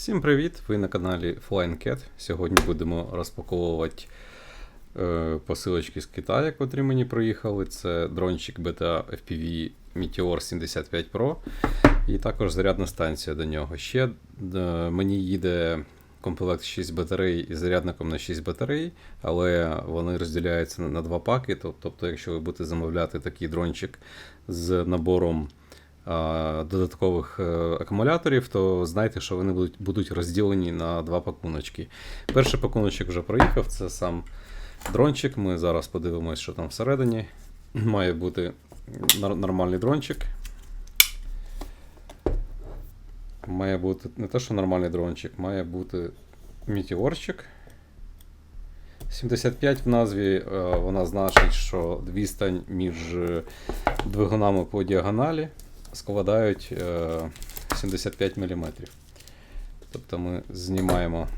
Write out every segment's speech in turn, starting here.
Всім привіт! Ви на каналі Flying Cat. Сьогодні будемо розпаковувати е, посилочки з Китаю, котрі мені приїхали. Це дрончик BTA FPV Meteor 75 Pro і також зарядна станція до нього. Ще е, мені їде комплект 6 батарей із зарядником на 6 батарей, але вони розділяються на, два паки. Тобто, якщо ви будете замовляти такий дрончик з набором додаткових е, акумуляторів, то знайте, що вони будуть, будуть розділені на два пакуночки. Перший пакуночок вже проїхав, це сам дрончик. Ми зараз подивимось, що там всередині. Має бути нормальний дрончик. Має бути не те, що нормальний дрончик, має бути мітіорчик. 75 в назві е, вона значить, що відстань між е, двигунами по діагоналі складають е, 75 мм. Тобто ми знімаємо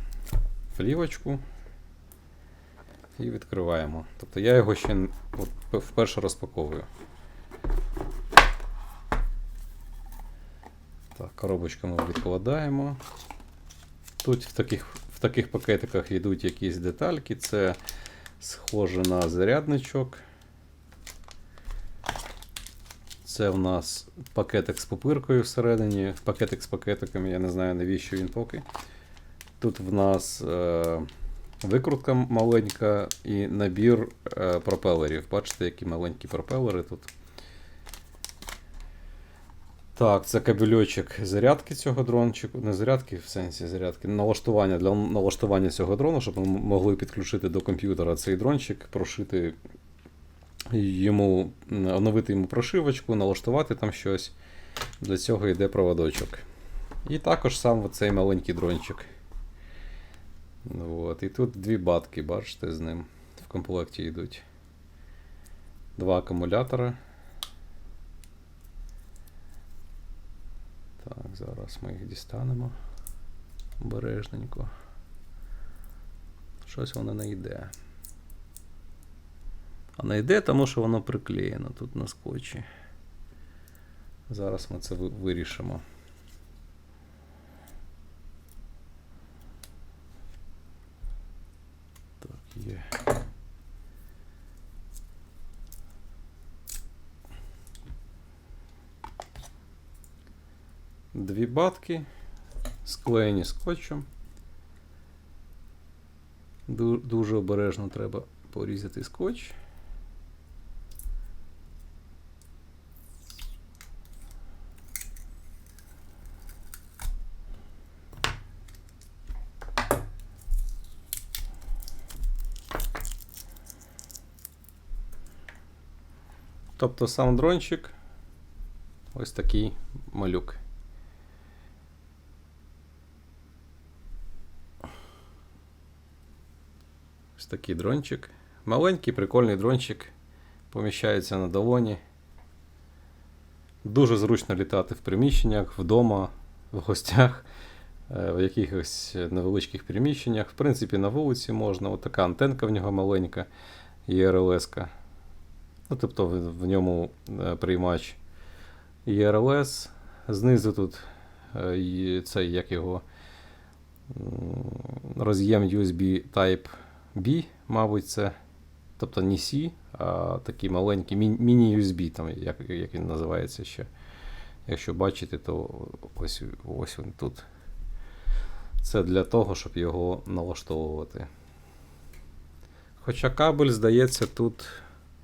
плівочку і відкриваємо. Тобто я його ще вперше розпаковую. Так, коробочку ми відкладаємо. Тут в таких, в таких пакетиках йдуть якісь детальки. Це схоже на зарядничок. Це в нас пакетик з пупиркою всередині, пакетик з пакетиками, я не знаю навіщо він поки. Тут в нас е, викрутка маленька і набір е, пропелерів. Бачите, які маленькі пропелери тут. Так, це кабельочок зарядки цього дрончику. Не зарядки в сенсі зарядки, налаштування для налаштування цього дрону, щоб ми могли підключити до комп'ютера цей дрончик, прошити йому оновити йому прошивочку, налаштувати там щось. Для цього йде проводочок. І також сам цей маленький дрончик. От. І тут дві батки, бачите, з ним в комплекті йдуть. Два акумулятора. Так, зараз ми їх дістанемо. Обережненько. Щось воно не йде. А не йде, тому що воно приклеєно тут на скотчі. Зараз ми це вирішимо. Так, є. Дві батки склеєні скотчем. Дуже обережно треба порізати скотч. Тобто сам дрончик ось такий малюк. Ось такий дрончик. Маленький, прикольний дрончик. Поміщається на долоні. Дуже зручно літати в приміщеннях, вдома, в гостях, е, в якихось невеличких приміщеннях. В принципі, на вулиці можна. Ось така антенка в нього маленька, ЄРЛС-ка. Ну, тобто в, ньому е, приймач ERLS. Знизу тут е, цей, як його роз'єм USB Type B, мабуть, це. Тобто не C, а такий маленький мі- міні-USB, там, як, як він називається ще. Якщо бачите, то ось, ось він тут. Це для того, щоб його налаштовувати. Хоча кабель, здається, тут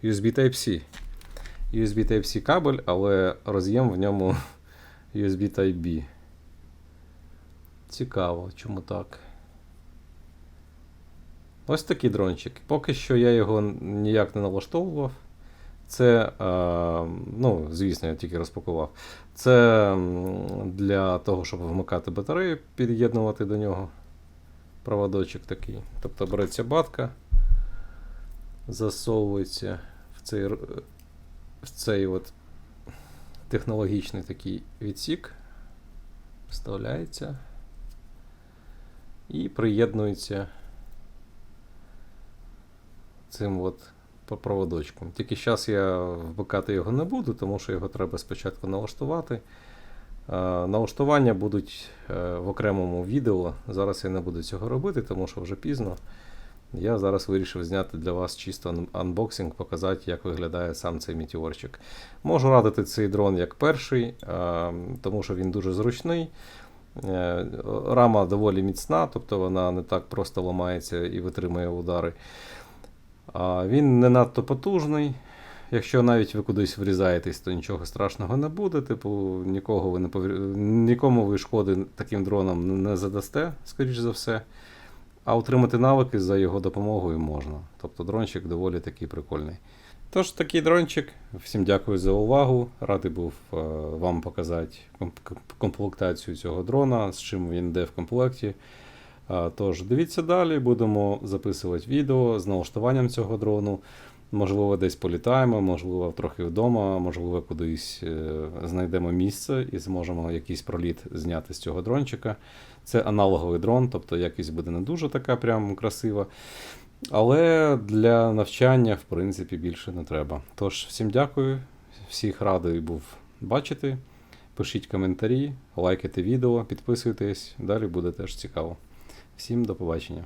USB Type-C. USB Type-C кабель, але роз'єм в ньому USB Type-B. Цікаво, чому так. Ось такий дрончик. Поки що я його ніяк не налаштовував. Це, ну, звісно, я тільки розпакував. Це для того, щоб вмикати батарею, під'єднувати до нього проводочок такий. Тобто береться батка, засовується цей, в цей от технологічний такий відсік, вставляється і приєднується цим от проводочком. Тільки зараз я вмикати його не буду, тому що його треба спочатку налаштувати. Налаштування будуть е, в окремому відео. Зараз я не буду цього робити, тому що вже пізно. Я зараз вирішив зняти для вас чисто ан- анбоксинг, показати, як виглядає сам цей мітіорчик. Можу радити цей дрон як перший, тому що він дуже зручний. Е, Рама доволі міцна, тобто вона не так просто ламається і витримує удари. Він не надто потужний. Якщо навіть ви кудись врізаєтесь, то нічого страшного не буде. Типу, нікого ви не повр... нікому ви шкоди таким дроном не задасте, скоріш за все. А отримати навики за його допомогою можна. Тобто дрончик доволі такий прикольний. Тож такий дрончик. Всім дякую за увагу. Радий був е, вам показати комплектацію цього дрона, з чим він йде в комплекті. А, Тож дивіться далі, будемо записувати відео з налаштуванням цього дрону. Можливо, десь політаємо, можливо, трохи вдома, можливо, кудись е, знайдемо місце і зможемо якийсь проліт зняти з цього дрончика. Це аналоговий дрон, тобто якість буде не дуже така прям красива. Але для навчання, в принципі, більше не треба. Тож, всім дякую, всіх радий був бачити. Пишіть коментарі, лайкайте відео, підписуйтесь, далі буде теж цікаво. Всім до побачення.